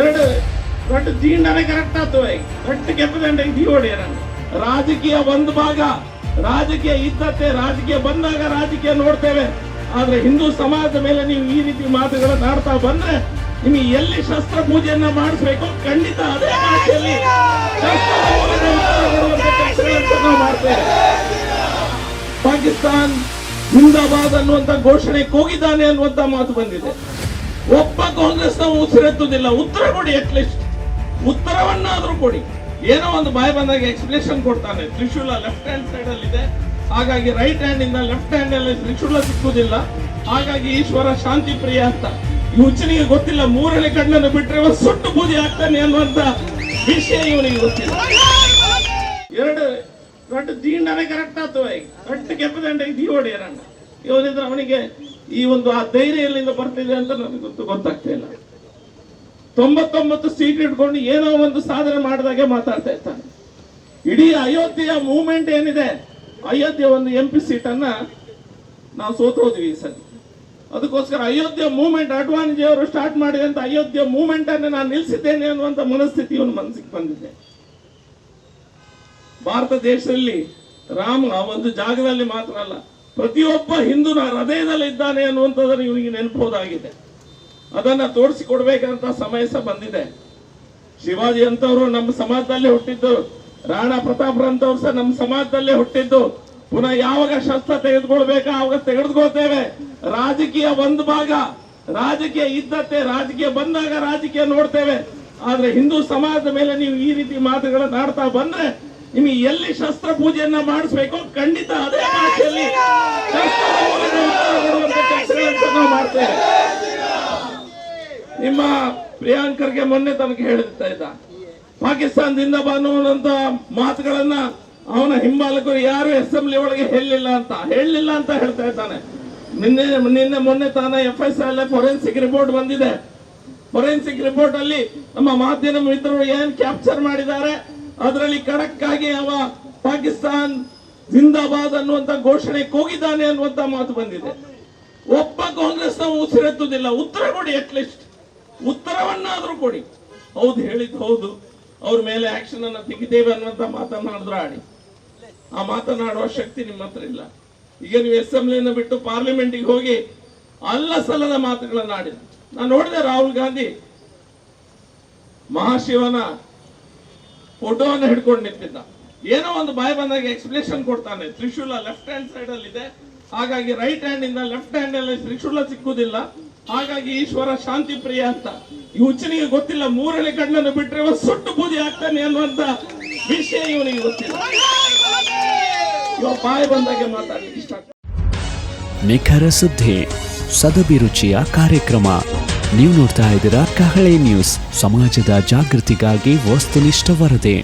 ಎರಡು ದೊಡ್ಡ ಜೀಂಡನೆ ಕರೆಕ್ಟ್ ಆಗ್ತವೆ ದೊಡ್ಡ ಕೆತ್ತದಂಡ ಇದು ರಾಜಕೀಯ ಒಂದು ಭಾಗ. ರಾಜಕೀಯ ಇದ್ದತ್ತೆ ರಾಜಕೀಯ ಬಂದಾಗ ರಾಜಕೀಯ ನೋಡ್ತೇವೆ. ಆದ್ರೆ ಹಿಂದೂ ಸಮಾಜದ ಮೇಲೆ ನೀವು ಈ ರೀತಿ ಮಾತುಗಳನ್ನ ಆಡ್ತಾ ಬಂದ್ರೆ ನಿಮಗೆ ಎಲ್ಲಿ ಶಸ್ತ್ರ ಪೂಜೆಯನ್ನ ಮಾಡಿಸ್ಬೇಕು? ಖಂಡಿತ ಅದೇ ಭಾಷೆಯಲ್ಲಿ ಮಾಡ್ತೇವೆ. ಪಾಕಿಸ್ತಾನ್ ಜಿಂದಾಬಾದ್ ಅನ್ನುವಂತ ಘೋಷಣೆ ಕೂಗಿದ್ದಾನೆ ಅನ್ನುವಂತ ಮಾತು ಬಂದಿದೆ. ಒಬ್ಬ ಕಾಂಗ್ರೆಸ್ ನಾವು ಉಸಿರೆತ್ತುದಿಲ್ಲ ಉತ್ತರ ಕೊಡಿ ಅಟ್ಲೀಸ್ಟ್ ಉತ್ತರವನ್ನಾದ್ರೂ ಕೊಡಿ. ಏನೋ ಒಂದು ಬಾಯಿ ಬಂದಾಗ ಎಕ್ಸ್ಪ್ಲೇಷನ್ ಕೊಡ್ತಾನೆ. ತ್ರಿಶೂಲ ಲೆಫ್ಟ್ ಹ್ಯಾಂಡ್ ಸೈಡ್ ಅಲ್ಲಿ ಇದೆ. ಹಾಗಾಗಿ ರೈಟ್ ಹ್ಯಾಂಡ್ ಇಂದ ಲೆಫ್ಟ್ ಹ್ಯಾಂಡ್ ಅಲ್ಲಿ ತ್ರಿಶೂಲ ಸಿಕ್ಕುದಿಲ್ಲ ಹಾಗಾಗಿ ಈಶ್ವರ ಶಾಂತಿ ಪ್ರಿಯ ಅಂತ. ಹುಚ್ಚನಿಗೆ ಗೊತ್ತಿಲ್ಲ. ಮೂರನೇ ಕಣ್ಣನ್ನು ಬಿಟ್ಟರೆ ಇವ ಸುಟ್ಟು ಬೂದಿ ಆಗ್ತಾನೆ ಅನ್ನುವಂತ ವಿಷಯ ಇವನಿಗೆ ಗೊತ್ತಿಲ್ಲ. ಎರಡು ದೊಡ್ಡ ದೀಂಡನೆ ಕರೆಕ್ಟ್ ಆಗ್ತವೆ. ದೊಡ್ಡ ಕೆಪ್ಪದಂಡ ಇದು ಹೊಡೆಯರಣ್ಣ ಇವನಿದ್ರೆ ಅವನಿಗೆ ಈ ಒಂದು ಆ ಧೈರ್ಯ ಎಲ್ಲಿಂದ ಬರ್ತಿದೆ ಅಂತ ನನಗೆ ಗೊತ್ತು, ಗೊತ್ತಾಗ್ತಾ ಇಲ್ಲ. ತೊಂಬತ್ತೊಂಬತ್ತು ಸೀಟ್ ಇಟ್ಕೊಂಡು ಏನೋ ಒಂದು ಸಾಧನೆ ಮಾಡಿದಾಗೆ ಮಾತಾಡ್ತಾ ಇರ್ತಾನೆ. ಇಡೀ ಅಯೋಧ್ಯೆಯ ಮೂವ್ಮೆಂಟ್ ಏನಿದೆ ಅಯೋಧ್ಯೆ ಒಂದು ಎಂ ಪಿ ಅನ್ನ ನಾವು ಸೋತೋದ್ವಿ ಈ ಸರಿ ಅದಕ್ಕೋಸ್ಕರ ಅಯೋಧ್ಯೆ ಮೂವ್ಮೆಂಟ್ ಅಡ್ವಾಣಿಜಿ ಅವರು ಸ್ಟಾರ್ಟ್ ಮಾಡಿದಂತ ಅಯೋಧ್ಯೆ ಮೂವ್ಮೆಂಟ್ ಅನ್ನು ನಾನು ನಿಲ್ಲಿಸಿದ್ದೇನೆ ಅನ್ನುವಂತ ಮನಸ್ಥಿತಿ ಇವನು ಮನಸ್ಸಿಗೆ ಬಂದಿದೆ. ಭಾರತ ದೇಶದಲ್ಲಿ ರಾಮ ಒಂದು ಜಾಗದಲ್ಲಿ ಮಾತ್ರ ಅಲ್ಲ ಪ್ರತಿಯೊಬ್ಬ ಹಿಂದೂನ ಹೃದಯದಲ್ಲಿ ಇದ್ದಾನೆ ಅನ್ನುವಂಥದ್ದನ್ನು ಇವನಿಗೆ ನೆನಪೋದಾಗಿದೆ. ಅದನ್ನ ತೋರಿಸಿಕೊಡ್ಬೇಕಂತ ಸಮಯ ಸಹ ಬಂದಿದೆ. ಶಿವಾಜಿ ಅಂತವರು ನಮ್ಮ ಸಮಾಜದಲ್ಲೇ ಹುಟ್ಟಿದ್ದು. ರಾಣಾ ಪ್ರತಾಪ್ರಂತವ್ರು ಸಹ ನಮ್ಮ ಸಮಾಜದಲ್ಲೇ ಹುಟ್ಟಿದ್ದು. ಪುನಃ ಯಾವಾಗ ಶಸ್ತ್ರ ತೆಗೆದುಕೊಳ್ಬೇಕಾ? ಆವಾಗ ತೆಗೆದುಕೊಳ್ತೇವೆ. ರಾಜಕೀಯ ಒಂದು ಭಾಗ. ರಾಜಕೀಯ ಇದ್ದತ್ತೆ ರಾಜಕೀಯ ಬಂದಾಗ ರಾಜಕೀಯ ನೋಡ್ತೇವೆ. ಆದ್ರೆ ಹಿಂದೂ ಸಮಾಜದ ಮೇಲೆ ನೀವು ಈ ರೀತಿ ಮಾತುಗಳನ್ನ ಆಡ್ತಾ ಬಂದ್ರೆ ನಿಮಗೆ ಎಲ್ಲಿ ಶಸ್ತ್ರ ಪೂಜೆಯನ್ನ ಮಾಡಿಸ್ಬೇಕು ಖಂಡಿತ ಅದೇ ಭಾಷೆಯಲ್ಲಿ ಶಸ್ತ್ರ ಪೂಜೆಗೆ ಉತ್ತರ ಕೊಡುವಂತ ಕೆಲಸಗಳನ್ನ ನಾವು ಮಾಡ್ತೇವೆ ನಿಮ್ಮ ಪ್ರಿಯಾಂಕರ್ಗೆ ಮೊನ್ನೆ ತನಗೆ ಹೇಳ್ತಾ ಇದ್ದ. ಪಾಕಿಸ್ತಾನದಿಂದ ಅನ್ನುವಂತ ಮಾತುಗಳನ್ನ ಅವನ ಹಿಂಬಾಲಕರು ಯಾರು ಅಸೆಂಬ್ಲಿ ಒಳಗೆ ಹೇಳಲಿಲ್ಲ ಅಂತ. ಹೇಳಲಿಲ್ಲ ಅಂತ ಹೇಳ್ತಾ ಇದ್ದಾನೆ. ನಿನ್ನೆ ನಿನ್ನೆ ಮೊನ್ನೆ ತಾನ F S L forensic report ಬಂದಿದೆ. ಫೊರೆನ್ಸಿಕ್ ರಿಪೋರ್ಟ್ ಅಲ್ಲಿ ನಮ್ಮ ಮಾಧ್ಯಮ ಮಿತ್ರರು ಏನ್ ಕ್ಯಾಪ್ಚರ್ ಮಾಡಿದ್ದಾರೆ, ಅದರಲ್ಲಿ ಖಡಕ್ ಆಗಿ ಅವ ಪಾಕಿಸ್ತಾನ್ ಜಿಂದಾಬಾದ್ ಅನ್ನುವಂತ ಘೋಷಣೆ ಕೂಗಿದ್ದಾನೆ ಅನ್ನುವಂತ ಮಾತು ಬಂದಿದೆ. ಒಬ್ಬ ಕಾಂಗ್ರೆಸ್ ನಾವು ಉಸಿರೆತ್ತುದಿಲ್ಲ. ಉತ್ತರ ಕೊಡಿ ಅಟ್ಲೀಸ್ಟ್ ಉತ್ತರವನ್ನಾದ್ರೂ ಕೊಡಿ. ಹೌದು ಹೇಳಿದ್ ಹೌದು. ಅವ್ರ ಮೇಲೆ ಆಕ್ಷನ್ ಅನ್ನ ತೆಗಿತೇವೆ ಅನ್ನುವಂತ ಮಾತನಾಡಿದ್ರೆ ಆಡಿ. ಆ ಮಾತನಾಡುವ ಶಕ್ತಿ ನಿಮ್ಮ ಹತ್ರ ಇಲ್ಲ. ಈಗ ನೀವು ಅಸೆಂಬ್ಲಿಯನ್ನು ಬಿಟ್ಟು ಪಾರ್ಲಿಮೆಂಟಿಗೆ ಹೋಗಿ ಅಲ್ಲ ಸಲ್ಲದ ಮಾತುಗಳನ್ನ ಆಡಿದ ನಾನು ನೋಡಿದೆ ರಾಹುಲ್ ಗಾಂಧಿ ಮಹಾಶಿವನ ಫೋಟೋವನ್ನು ಹಿಡ್ಕೊಂಡು ನಿಂತಿದ್ದ. ಏನೋ ಒಂದು ಬಾಯಿ ಬಂದಾಗ ಎಕ್ಸ್ಪ್ಲೇಷನ್ ಕೊಡ್ತಾನೆ. ತ್ರಿಶೂಲ ಲೆಫ್ಟ್ ಹ್ಯಾಂಡ್ ಸೈಡ್ ಅಲ್ಲಿ ಇದೆ. ಹಾಗಾಗಿ ರೈಟ್ ಹ್ಯಾಂಡ್ ಇಂದ ಲೆಫ್ಟ್ ಹ್ಯಾಂಡ್ ಅಲ್ಲಿ ತ್ರಿಶೂಲ ಸಿಕ್ಕುದಿಲ್ಲ. ಹಾಗಾಗಿ ಈಶ್ವರ ಶಾಂತಿ ಪ್ರಿಯ ಅಂತ. ಈ ಹುಚ್ಚನಿಗೆ ಗೊತ್ತಿಲ್ಲ, ಮೂರನೇ ಕಣ್ಣನ್ನು ಬಿಟ್ಟರೆ ಇವ ಸುಟ್ಟು ಬೂದಿ ಆಗ್ತಾನೆ ಅನ್ನುವಂತ ವಿಷಯ ಇವನಿಗೆ ಗೊತ್ತಿಲ್ಲ. ಇವ ಬಾಯಿ ಬಂದಾಗೆ ಮಾತಾಡ್ಲಿಕ್ಕೆ ಇಷ್ಟ ನಿಖರ ಸುದ್ದಿ ಸದಭಿರುಚಿಯ ಕಾರ್ಯಕ್ರಮ. ನೀವು ನೋಡ್ತಾ ಇದ್ದೀರಾ ಕಹಳೆ ನ್ಯೂಸ್. ಸಮಾಜದ ಜಾಗೃತಿಗಾಗಿ ವಸ್ತುನಿಷ್ಠ ವರದಿ.